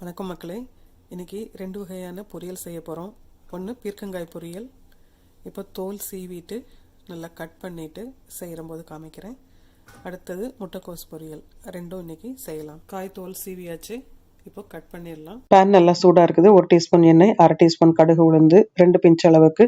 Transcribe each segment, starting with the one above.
வணக்கம் மக்களே. இன்றைக்கி ரெண்டு வகையான பொரியல் செய்ய போகிறோம் ஒன்று பீர்க்கங்காய் பொரியல். இப்போ தோல் சீவிட்டு நல்லா கட் பண்ணிவிட்டு செய்கிறம்போது காமிக்கிறேன். அடுத்தது முட்டைக்கோஸ் பொரியல். ரெண்டும் இன்றைக்கி செய்யலாம். காய் தோல் சீவியாச்சு. இப்போ கட் பண்ணிடலாம். பேன் நல்லா சூடாக இருக்குது. ஒரு டீஸ்பூன் எண்ணெய் அரை டீஸ்பூன் கடுகு உளுந்து ரெண்டு பிஞ்ச் அளவுக்கு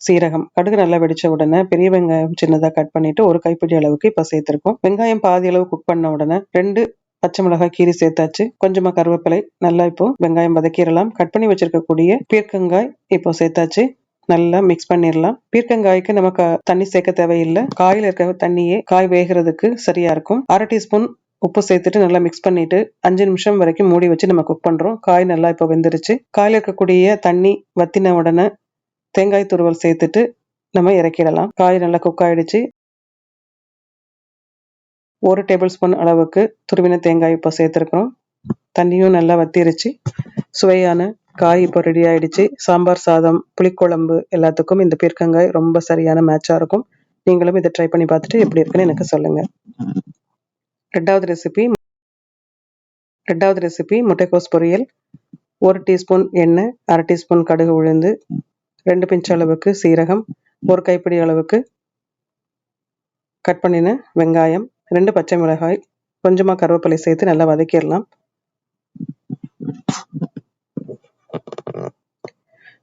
சீரகம். கடுகு நல்லா வெடிச்ச உடனே பெரிய வெங்காயம் சின்னதாக கட் பண்ணிட்டு ஒரு கைப்பிடி அளவுக்கு இப்போ சேர்த்துருக்கோம். வெங்காயம் பாதி அளவு குக் பண்ண உடனே ரெண்டு பச்சை மிளகாய் கீரி சேர்த்தாச்சு. கொஞ்சமா கருவேப்பிலை நல்லா இப்போ வெங்காயம் வதக்கிடலாம். கட் பண்ணி வச்சிருக்கக்கூடிய பீர்க்கங்காய் இப்போ சேர்த்தாச்சு. நல்லா மிக்ஸ் பண்ணிடலாம். பீர்க்கங்காய்க்கு நமக்கு தண்ணி சேர்க்க தேவையில்லை. காயில் இருக்க தண்ணியே காய் வேகிறதுக்கு சரியா இருக்கும். அரை டீஸ்பூன் உப்பு சேர்த்துட்டு நல்லா மிக்ஸ் பண்ணிட்டு அஞ்சு நிமிஷம் வரைக்கும் மூடி வச்சு நம்ம குக் பண்றோம். காய் நல்லா இப்போ வெந்துருச்சு. காயில் இருக்கக்கூடிய தண்ணி வத்தின உடனே தேங்காய் துருவல் சேர்த்துட்டு நம்ம இறக்கிடலாம். காய் நல்லா குக் ஆயிடுச்சு. ஒரு டேபிள் ஸ்பூன் அளவுக்கு துருவின தேங்காய் இப்போ சேர்த்துருக்குறோம். தண்ணியும் நல்லா வத்திருச்சு. சுவையான காய் இப்போ ரெடி ஆயிடுச்சு. சாம்பார் சாதம் புளிக்குழம்பு எல்லாத்துக்கும் இந்த பீர்க்கங்காய் ரொம்ப சரியான மேட்சாக இருக்கும். நீங்களும் இதை ட்ரை பண்ணி பார்த்துட்டு எப்படி இருக்குன்னு எனக்கு சொல்லுங்க. ரெண்டாவது ரெசிபி ரெண்டாவது ரெசிபி முட்டைக்கோஸ் பொரியல். ஒரு டீஸ்பூன் எண்ணெய் அரை டீஸ்பூன் கடுகு உளுந்து ரெண்டு பிஞ்ச் அளவுக்கு சீரகம் ஒரு கைப்பிடி அளவுக்கு கட் பண்ணின வெங்காயம் ரெண்டு பச்சை மிளகாய் கொஞ்சமாக கருவேப்பிலை சேர்த்து நல்லா வதக்கிடலாம்.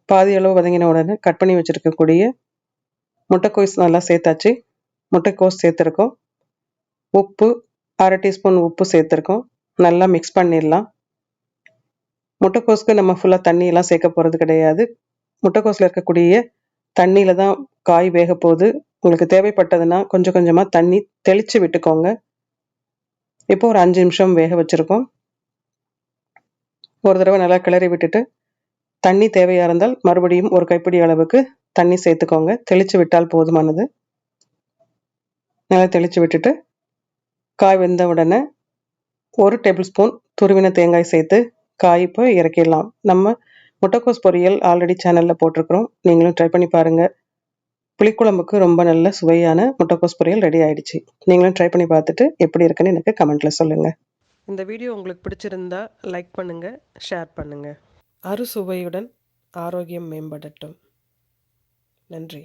பாதி அளவு வதங்கின உடனே கட் பண்ணி வச்சுருக்கக்கூடிய முட்டைக்கோஸ் நல்லா சேர்த்தாச்சு. முட்டைக்கோஸ் சேர்த்துருக்கோம். உப்பு அரை டீஸ்பூன் உப்பு சேர்த்துருக்கோம். நல்லா மிக்ஸ் பண்ணிடலாம். முட்டைக்கோஸ்க்கு நம்ம ஃபுல்லாக தண்ணியெல்லாம் சேர்க்க போகிறது கிடையாது. முட்டைக்கோஸில் இருக்கக்கூடிய தண்ணியில் தான் காய் வேக போகுது. உங்களுக்கு தேவைப்பட்டதுன்னா கொஞ்சம் கொஞ்சமாக தண்ணி தெளித்து விட்டுக்கோங்க. இப்போ ஒரு அஞ்சு நிமிஷம் வேக வச்சுருக்கோம். ஒரு தடவை நல்லா கிளறி விட்டுட்டு தண்ணி தேவையாக இருந்தால் மறுபடியும் ஒரு கைப்பிடி அளவுக்கு தண்ணி சேர்த்துக்கோங்க. தெளித்து விட்டால் போதுமானது. நல்லா தெளித்து விட்டுட்டு காய் வெந்த உடனே ஒரு டேபிள் ஸ்பூன் துருவின தேங்காய் சேர்த்து காய் இப்போ இறக்கிடலாம். நம்ம முட்டைக்கோஸ் பொரியல் ஆல்ரெடி சேனலில் போட்டிருக்கிறோம். நீங்களும் ட்ரை பண்ணி பாருங்கள் புளிக்குழம்புக்கு ரொம்ப நல்ல சுவையான முட்டைக்கோஸ் பொரியல் ரெடி ஆயிடுச்சு. நீங்களும் ட்ரை பண்ணி பார்த்துட்டு எப்படி இருக்குன்னு எனக்கு கமெண்ட்டில் சொல்லுங்கள் இந்த வீடியோ உங்களுக்கு பிடிச்சிருந்தா லைக் பண்ணுங்கள் ஷேர் பண்ணுங்கள் அறுசுவையுடன் ஆரோக்கியம் மேம்படட்டும். நன்றி.